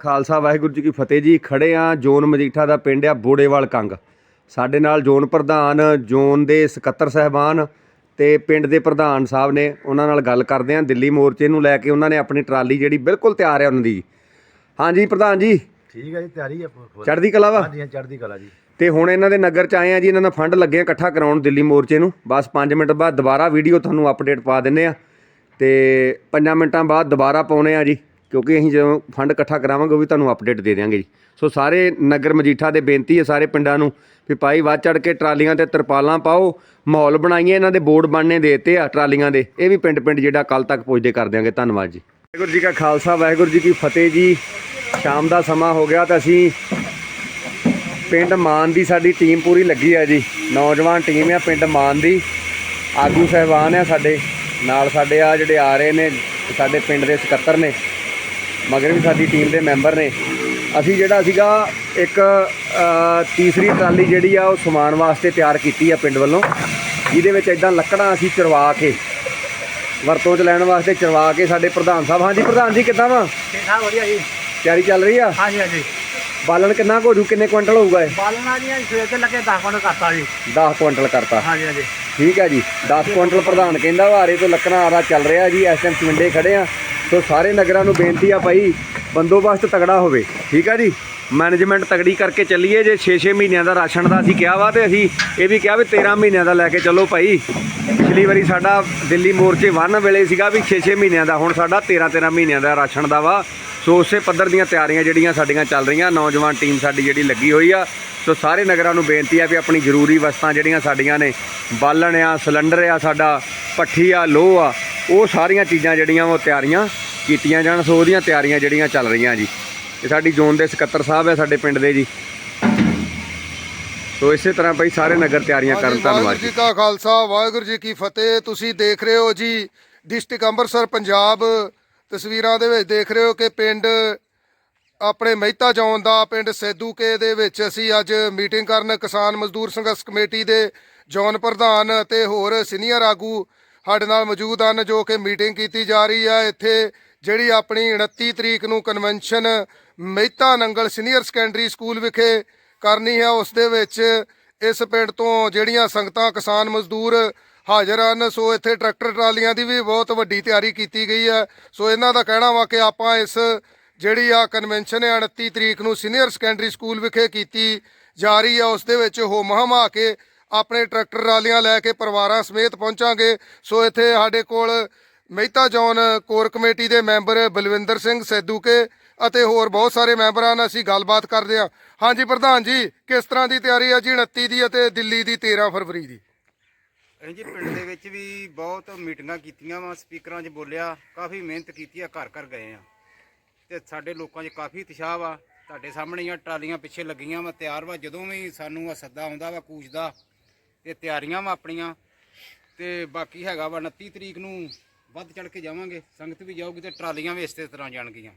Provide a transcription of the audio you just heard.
ਖਾਲਸਾ ਵਾਹਿਗੁਰੂ ਜੀ ਕੀ ਫਤਿਹ ਜੀ। ਖੜੇ ਆ ਜੋਨ ਮਜੀਠਾ ਦਾ ਪਿੰਡ ਆ ਬੋੜੇਵਾਲ ਕੰਗ। ਸਾਡੇ ਨਾਲ ਜੋਨ ਪ੍ਰਧਾਨ ਜੋਨ ਦੇ ਸਕੱਤਰ ਸਹਿਬਾਨ ਤੇ ਪਿੰਡ ਦੇ ਪ੍ਰਧਾਨ ਸਾਹਿਬ ਨੇ ਉਹਨਾਂ ਨਾਲ ਗੱਲ ਕਰਦੇ ਆ। ਦਿੱਲੀ ਮੋਰਚੇ ਨੂੰ ਲੈ ਕੇ ਉਹਨਾਂ ਨੇ ਆਪਣੀ ਟਰਾਲੀ ਜਿਹੜੀ ਬਿਲਕੁਲ ਤਿਆਰ ਹੈ ਉਹਨਾਂ ਦੀ। ਹਾਂਜੀ ਪ੍ਰਧਾਨ ਜੀ। ਠੀਕ ਹੈ ਜੀ ਤਿਆਰੀ ਹੈ ਫੁੱਲ। ਚੜ੍ਹਦੀ ਕਲਾ ਵਾ? ਹਾਂਜੀ ਚੜ੍ਹਦੀ ਕਲਾ ਜੀ। ਤੇ ਹੁਣ ਇਹਨਾਂ ਦੇ ਨਗਰ ਚ ਆਏ ਆ ਜੀ ਇਹਨਾਂ ਦਾ ਫੰਡ ਲੱਗੇ ਆ ਇਕੱਠਾ ਕਰਾਉਣ ਦਿੱਲੀ ਮੋਰਚੇ ਨੂੰ। ਬਸ 5 ਮਿੰਟ ਬਾਅਦ ਦੁਬਾਰਾ ਵੀਡੀਓ ਤੁਹਾਨੂੰ ਅਪਡੇਟ ਪਾ ਦਿੰਨੇ ਆ। ਤੇ 5 ਮਿੰਟਾਂ ਬਾਅਦ ਦੁਬਾਰਾ ਪਾਉਣੇ ਆ ਜੀ। ਕਿਉਂਕਿ ਅਸੀਂ ਜਦੋਂ ਫੰਡ ਇਕੱਠਾ ਕਰਾਵਾਂਗੇ, ਉਹ ਵੀ ਤੁਹਾਨੂੰ ਅਪਡੇਟ ਦੇ ਦਿਆਂਗੇ ਜੀ। ਸੋ ਸਾਰੇ ਨਗਰ ਮਜੀਠਾ ਦੇ ਬੇਨਤੀ ਹੈ ਸਾਰੇ ਪਿੰਡਾਂ ਨੂੰ ਵੀ ਭਾਈ ਵੱਧ ਚੜ ਕੇ ਟਰਾਲੀਆਂ ਤੇ ਤਰਪਾਲਾਂ ਪਾਓ, ਮਾਹੌਲ ਬਣਾਈਏ, ਇਹਨਾਂ ਦੇ ਬੋਰਡ ਬਣਨੇ ਦੇਤੇ ਆ ਟਰਾਲੀਆਂ ਦੇ। ਇਹ ਵੀ ਪਿੰਡ ਪਿੰਡ ਜਿਹੜਾ ਕੱਲ ਤੱਕ ਪੁੱਜਦੇ ਕਰ ਦਿਆਂਗੇ। ਧੰਨਵਾਦ ਜੀ। ਵਾਹਿਗੁਰੂ ਜੀ ਕਾ ਖਾਲਸਾ, ਵਾਹਿਗੁਰੂ ਜੀ ਕੀ ਫਤਿਹ ਜੀ। ਸ਼ਾਮ ਦਾ ਸਮਾਂ ਹੋ ਗਿਆ ਤਾਂ ਅਸੀਂ ਪਿੰਡ ਮਾਨ ਦੀ ਸਾਡੀ ਟੀਮ ਪੂਰੀ ਲੱਗੀ ਆ ਜੀ। ਨੌਜਵਾਨ ਟੀਮ ਆ ਪਿੰਡ ਮਾਨ ਦੀ। ਆਗੂ ਸਹਿਬਾਨ ਆ ਸਾਡੇ। ਨਾਲ ਸਾਡੇ ਆ ਜਿਹੜੇ ਆ ਰਹੇ ਨੇ, ਸਾਡੇ ਪਿੰਡ ਦੇ ਸਕੱਤਰ ਨੇ। ਮਗਰ ਵੀ ਸਾਡੀ ਟੀਮ ਦੇ ਮੈਂਬਰ ਨੇ। ਅਸੀਂ ਜਿਹੜਾ ਸੀਗਾ ਇੱਕ ਤੀਸਰੀ ਟਰਾਲੀ ਜਿਹੜੀ ਆ ਉਹ ਸਮਾਨ ਵਾਸਤੇ ਤਿਆਰ ਕੀਤੀ ਆ ਪਿੰਡ ਵੱਲੋਂ। ਜਿਹਦੇ ਵਿੱਚ ਇਦਾਂ ਲੱਕੜਾਂ ਅਸੀਂ ਚਰਵਾ ਕੇ ਵਰਤੋਂ 'ਚ ਲੈਣ ਵਾਸਤੇ ਚਰਵਾ ਕੇ ਸਾਡੇ ਪ੍ਰਧਾਨ ਸਾਹਿਬ। ਹਾਂਜੀ ਪ੍ਰਧਾਨ ਜੀ ਕਿੱਦਾਂ ਵਾ? ਠੀਕ ਠਾਕ ਵਧੀਆ ਜੀ। ਤਿਆਰੀ ਚੱਲ ਰਹੀ ਆ? ਹਾਂਜੀ ਹਾਂਜੀ। ਬਾਲਣ ਕਿੰਨਾ ਕੁ ਜੂ ਕਿੰਨੇ ਕੁਇੰਟਲ ਹੋਊਗਾ ਇਹ? ਬਾਲਣਾ ਜੀ ਅੱਜ ਸਵੇਰ ਤੇ ਲੱਗੇ 10 ਮਿੰਟ ਕਰਤਾ ਜੀ। 10 ਕੁਇੰਟਲ ਕਰਤਾ। ਹਾਂਜੀ ਹਾਂਜੀ। ਠੀਕ ਹੈ ਜੀ 10 ਕੁਇੰਟਲ ਪ੍ਰਧਾਨ ਕਹਿੰਦਾ ਵਾਰੇ ਤੋਂ ਲੱਕੜਾਂ ਆਰਾ ਚੱਲ ਰਿਹਾ ਜੀ ਇਸ ਟਾਈਮ ਚਵਿੰਡੇ ਖੜੇ ਆ। ਸੋ ਸਾਰੇ ਨਗਰਾਂ ਨੂੰ ਬੇਨਤੀ ਆ ਭਾਈ, ਬੰਦੋਬਸਤ ਤਗੜਾ ਹੋਵੇ। ਠੀਕ ਆ ਜੀ? ਮੈਨੇਜਮੈਂਟ ਤਗੜੀ ਕਰਕੇ ਚੱਲੀਏ, ਜੇ 6-6 ਮਹੀਨਿਆਂ ਦਾ ਰਾਸ਼ਨ ਦਾ ਅਸੀਂ ਕਿਹਾ ਵਾ ਤੇ ਅਸੀਂ ਇਹ ਵੀ ਕਿਹਾ ਵੀ 13 ਮਹੀਨਿਆਂ ਦਾ ਲੈ ਕੇ ਚੱਲੋ ਭਾਈ। ਪਿਛਲੀ ਵਾਰੀ ਸਾਡਾ ਦਿੱਲੀ ਮੋਰਚੇ ਵਨ ਵੇਲੇ ਸੀਗਾ ਵੀ 6-6 ਮਹੀਨਿਆਂ ਦਾ, ਹੁਣ ਸਾਡਾ 13-13 ਮਹੀਨਿਆਂ ਦਾ ਰਾਸ਼ਨ ਦਾ ਵਾ। ਸੋ ਉਸੇ ਪੱਧਰ ਦੀਆਂ ਤਿਆਰੀਆਂ ਜਿਹੜੀਆਂ ਸਾਡੀਆਂ ਚੱਲ ਰਹੀਆਂ, ਨੌਜਵਾਨ ਟੀਮ ਸਾਡੀ ਜਿਹੜੀ ਲੱਗੀ ਹੋਈ ਆ। ਸੋ ਸਾਰੇ ਨਗਰਾਂ ਨੂੰ ਬੇਨਤੀ ਆ ਵੀ ਆਪਣੀ ਜ਼ਰੂਰੀ ਵਸਤਾਂ ਜਿਹੜੀਆਂ ਸਾਡੀਆਂ ਨੇ, ਬਾਲਣ ਆ, ਸਿਲੰਡਰ ਆ, ਸਾਡਾ ਪੱਠੀ ਆ, ਲੋਹ ਆ, ਉਹ ਸਾਰੀਆਂ ਚੀਜ਼ਾਂ ਜਿਹੜੀਆਂ ਉਹ ਤਿਆਰੀਆਂ ਕੀਤੀਆਂ ਜਾਣ ਸੋ ਉਹਦੀਆਂ ਤਿਆਰੀਆਂ ਜਿਹੜੀਆਂ ਚੱਲ ਰਹੀਆਂ ਜੀ। ਤੇ ਸਾਡੀ ਜ਼ੋਨ ਦੇ ਸਕੱਤਰ ਸਾਹਿਬ ਆ ਸਾਡੇ ਪਿੰਡ ਦੇ ਜੀ। ਸੋ ਇਸੇ ਤਰ੍ਹਾਂ ਭਾਈ ਸਾਰੇ ਨਗਰ ਤਿਆਰੀਆਂ ਕਰਨ ਧੰਨਵਾਦ ਜੀ ਕਾ ਖਾਲਸਾ ਵਾਹਿਗੁਰੂ ਜੀ ਕੀ ਫਤਿਹ। ਤੁਸੀਂ ਦੇਖ ਰਹੇ ਹੋ ਜੀ ਡਿਸਟ੍ਰਿਕਟ ਅੰਮ੍ਰਿਤਸਰ ਪੰਜਾਬ ਤਸਵੀਰਾਂ ਦੇ ਵਿੱਚ। ਦੇਖ ਰਹੇ ਹੋ ਕਿ ਪਿੰਡ ਆਪਣੇ ਮਹਿਤਾ ਚੌਨ ਦਾ ਪਿੰਡ ਸੈਦੂਕੇ ਦੇ ਵਿੱਚ ਅਸੀਂ ਅੱਜ ਮੀਟਿੰਗ ਕਰਨ ਕਿਸਾਨ ਮਜ਼ਦੂਰ ਸੰਘਰਸ਼ ਕਮੇਟੀ ਦੇ ਜੌਨ ਪ੍ਰਧਾਨ ਅਤੇ ਹੋਰ ਸੀਨੀਅਰ ਆਗੂ ਸਾਡੇ ਨਾਲ ਮੌਜੂਦ ਹਨ ਜੋ ਕਿ ਮੀਟਿੰਗ ਕੀਤੀ ਜਾ ਰਹੀ ਹੈ। ਇੱਥੇ ਜਿਹੜੀ ਆਪਣੀ 29 ਤਰੀਕ ਨੂੰ convention Mehta Nangal senior secondary school ਵਿਖੇ ਕਰਨੀ ਹੈ, ਉਸ ਦੇ ਵਿੱਚ ਇਸ ਪਿੰਡ ਤੋਂ ਜਿਹੜੀਆਂ ਸੰਗਤਾਂ, ਕਿਸਾਨ ਮਜ਼ਦੂਰ ਹਾਜ਼ਰ ਹਨ, ਸੋ ਇੱਥੇ ਟਰੈਕਟਰ ਟਰਾਲੀਆਂ ਦੀ ਵੀ ਬਹੁਤ ਵੱਡੀ ਤਿਆਰੀ ਕੀਤੀ ਗਈ ਹੈ। ਸੋ ਇਹਨਾਂ ਦਾ ਕਹਿਣਾ ਵਾ ਕਿ ਆਪਾਂ ਇਸ ਜਿਹੜੀ ਆ ਕਨਵੈਨਸ਼ਨ ਹੈ 29 ਤਰੀਕ ਨੂੰ ਸੀਨੀਅਰ ਸੈਕੰਡਰੀ ਸਕੂਲ ਵਿਖੇ ਕੀਤੀ ਜਾ ਰਹੀ ਹੈ। ਉਸ ਦੇ ਵਿੱਚ ਹੋ ਮਹਮਾ ਕੇ ਆਪਣੇ ਟਰੈਕਟਰ ਟਰਾਲੀਆਂ ਲੈ ਕੇ ਪਰਿਵਾਰਾਂ ਸਮੇਤ ਪਹੁੰਚਾਂਗੇ। ਸੋ ਇੱਥੇ ਸਾਡੇ ਕੋਲ ਮਹਿਤਾ ਜੌਨ ਕੋਰ ਕਮੇਟੀ ਦੇ ਮੈਂਬਰ ਬਲਵਿੰਦਰ ਸਿੰਘ ਸੈਦੂਕੇ ਅਤੇ ਹੋਰ ਬਹੁਤ ਸਾਰੇ ਮੈਂਬਰਾਂ ਨਾਲ ਅਸੀਂ ਗੱਲਬਾਤ ਕਰਦੇ ਹਾਂ। ਹਾਂਜੀ ਪ੍ਰਧਾਨ ਜੀ, ਕਿਸ ਤਰ੍ਹਾਂ ਦੀ ਤਿਆਰੀ ਹੈ ਜੀ 29 ਦੀ ਅਤੇ ਦਿੱਲੀ ਦੀ 13 ਫਰਵਰੀ ਦੀ? ਅਸੀਂ ਜੀ ਪਿੰਡ ਦੇ ਵਿੱਚ ਵੀ ਬਹੁਤ ਮੀਟਿੰਗਾਂ ਕੀਤੀਆਂ ਵਾ, ਸਪੀਕਰਾਂ 'ਚ ਬੋਲਿਆ, ਕਾਫੀ ਮਿਹਨਤ ਕੀਤੀ ਆ, ਘਰ ਘਰ ਗਏ ਆ ਤੇ ਸਾਡੇ ਲੋਕਾਂ 'ਚ ਕਾਫੀ ਉਤਸ਼ਾਹ ਵਾ, ਤੁਹਾਡੇ ਸਾਹਮਣੇ ਆ, ਟਰਾਲੀਆਂ ਪਿੱਛੇ ਲੱਗੀਆਂ ਵਾ, ਤਿਆਰ ਵਾ, ਜਦੋਂ ਵੀ ਸਾਨੂੰ ਆ ਸੱਦਾ ਆਉਂਦਾ ਵਾ ਕੂਚ ਦਾ, ਤੇ ਤਿਆਰੀਆਂ ਵਾ ਆਪਣੀਆਂ। ਤੇ ਬਾਕੀ ਹੈਗਾ ਵਾ 29 ਤਰੀਕ ਨੂੰ ਵੱਧ ਚੜ ਕੇ ਜਾਵਾਂਗੇ ਸੰਗਤ ਵੀ ਜਾਊਗੀ ਤੇ ਟਰਾਲੀਆਂ ਵੀ ਇਸੇ ਤਰ੍ਹਾਂ ਜਾਣਗੀਆਂ।